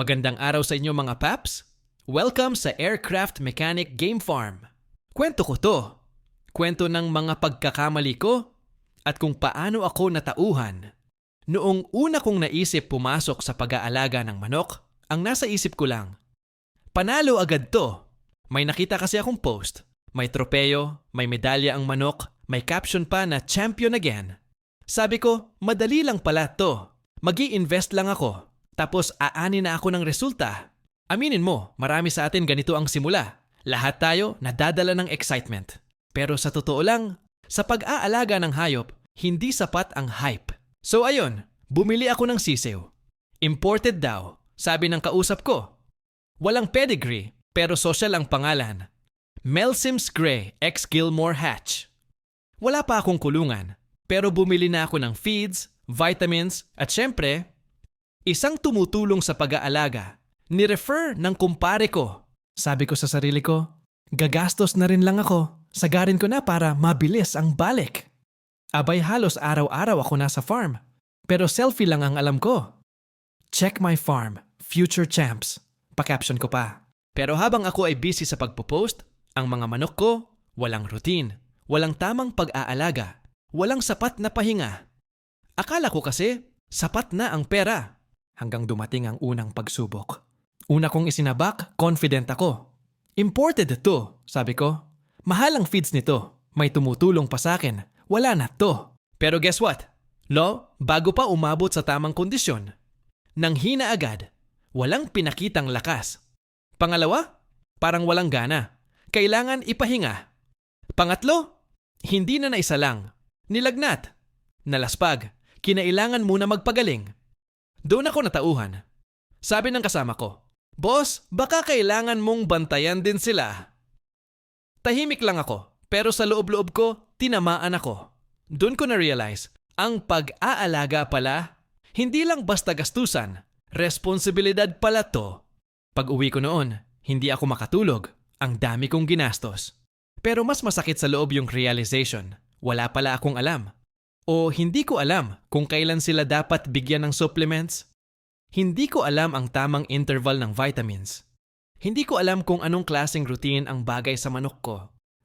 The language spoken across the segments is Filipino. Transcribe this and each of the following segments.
Magandang araw sa inyo mga paps. Welcome sa Aircraft Mechanic Game Farm. Kwento ko to. Kwento ng mga pagkakamali ko at kung paano ako natauhan. Noong una kong naisip pumasok sa pag-aalaga ng manok, ang nasa isip ko lang, panalo agad to. May nakita kasi akong post. May tropeyo, may medalya ang manok, may caption pa na champion again. Sabi ko, madali lang pala to. mag invest lang ako. Tapos aani na ako ng resulta. Aminin mo, marami sa atin ganito ang simula. Lahat tayo nadadala ng excitement. Pero sa totoo lang, sa pag-aalaga ng hayop, hindi sapat ang hype. So ayun, bumili ako ng sisew. Imported daw, sabi ng kausap ko. Walang pedigree, pero social ang pangalan. Mel Sims Gray ex Gilmore Hatch. Wala pa akong kulungan, pero bumili na ako ng feeds, vitamins, at syempre, isang tumutulong sa pag-aalaga. Ni-refer ng kumpare ko. Sabi ko sa sarili ko, gagastos na rin lang ako. Sagarin ko na para mabilis ang balik. Abay halos araw-araw ako nasa farm. Pero selfie lang ang alam ko. Check my farm, future champs. Pa-caption ko pa. Pero habang ako ay busy sa pagpo-post, ang mga manok ko, walang routine, walang tamang pag-aalaga, walang sapat na pahinga. Akala ko kasi, sapat na ang pera. Hanggang dumating ang unang pagsubok. Una kong isinabak, confident ako. Imported to, sabi ko. Mahal ang feeds nito. May tumutulong pa sa akin. Wala na to. Pero guess what? No, bago pa umabot sa tamang kondisyon. Nang hina agad, walang pinakitang lakas. Pangalawa, parang walang gana. Kailangan ipahinga. Pangatlo, hindi na naisa lang. Nilagnat. Nalaspag. Kinailangan muna magpagaling. Doon ako natauhan. Sabi ng kasama ko, Boss, baka kailangan mong bantayan din sila. Tahimik lang ako, pero sa loob-loob ko, tinamaan ako. Doon ko na-realize, ang pag-aalaga pala, hindi lang basta gastusan, responsibilidad pala to. Pag uwi ko noon, hindi ako makatulog. Ang dami kong ginastos. Pero mas masakit sa loob yung realization. Wala pala akong alam. O hindi ko alam kung kailan sila dapat bigyan ng supplements. Hindi ko alam ang tamang interval ng vitamins. Hindi ko alam kung anong klaseng routine ang bagay sa manok ko.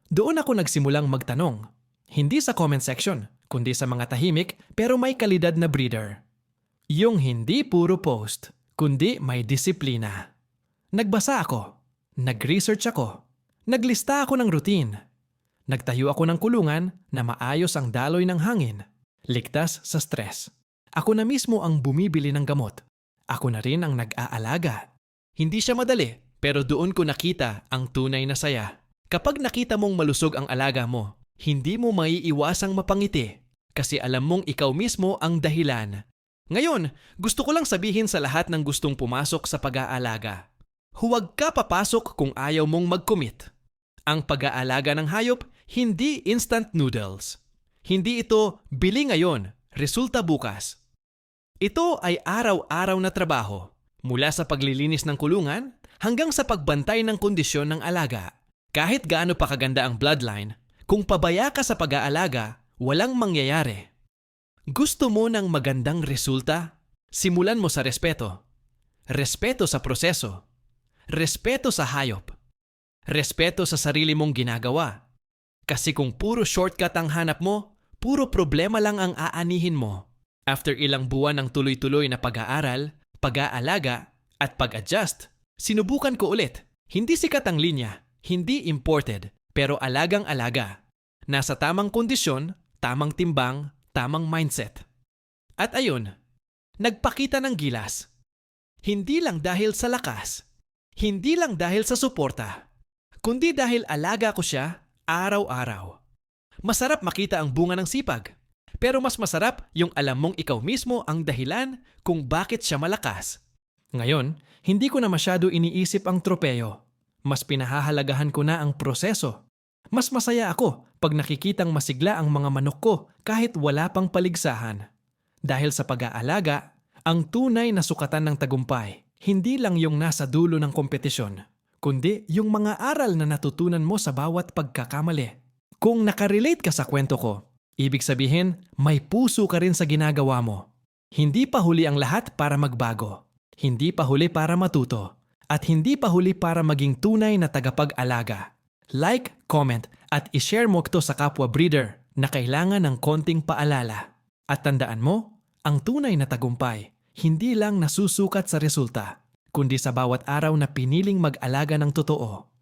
Doon ako nagsimulang magtanong. Hindi sa comment section, kundi sa mga tahimik pero may kalidad na breeder. Yung hindi puro post, kundi may disiplina. Nagbasa ako. Nag-research ako. Naglista ako ng routine. Nagtayo ako ng kulungan na maayos ang daloy ng hangin. Ligtas sa stress. Ako na mismo ang bumibili ng gamot. Ako na rin ang nag-aalaga. Hindi siya madali, pero doon ko nakita ang tunay na saya. Kapag nakita mong malusog ang alaga mo, hindi mo maiiwasang mapangiti kasi alam mong ikaw mismo ang dahilan. Ngayon, gusto ko lang sabihin sa lahat ng gustong pumasok sa pag-aalaga. Huwag ka papasok kung ayaw mong mag-commit. Ang pag-aalaga ng hayop, hindi instant noodles. Hindi ito bili ngayon, resulta bukas. Ito ay araw-araw na trabaho, mula sa paglilinis ng kulungan hanggang sa pagbantay ng kondisyon ng alaga. Kahit gaano pa kaganda ang bloodline, kung pabaya ka sa pag-aalaga, walang mangyayari. Gusto mo ng magandang resulta? Simulan mo sa respeto. Respeto sa proseso respeto sa hayop, respeto sa sarili mong ginagawa. Kasi kung puro shortcut ang hanap mo, puro problema lang ang aanihin mo. After ilang buwan ng tuloy-tuloy na pag-aaral, pag-aalaga, at pag-adjust, sinubukan ko ulit. Hindi sikat ang linya, hindi imported, pero alagang-alaga. Nasa tamang kondisyon, tamang timbang, tamang mindset. At ayun, nagpakita ng gilas. Hindi lang dahil sa lakas, hindi lang dahil sa suporta, kundi dahil alaga ko siya araw-araw. Masarap makita ang bunga ng sipag, pero mas masarap yung alam mong ikaw mismo ang dahilan kung bakit siya malakas. Ngayon, hindi ko na masyado iniisip ang tropeyo. Mas pinahahalagahan ko na ang proseso. Mas masaya ako pag nakikitang masigla ang mga manok ko kahit wala pang paligsahan. Dahil sa pag-aalaga, ang tunay na sukatan ng tagumpay hindi lang yung nasa dulo ng kompetisyon, kundi yung mga aral na natutunan mo sa bawat pagkakamali. Kung nakarelate ka sa kwento ko, ibig sabihin may puso ka rin sa ginagawa mo. Hindi pa huli ang lahat para magbago. Hindi pa huli para matuto. At hindi pa huli para maging tunay na tagapag-alaga. Like, comment, at ishare mo ito sa kapwa breeder na kailangan ng konting paalala. At tandaan mo, ang tunay na tagumpay, hindi lang nasusukat sa resulta, kundi sa bawat araw na piniling mag-alaga ng totoo.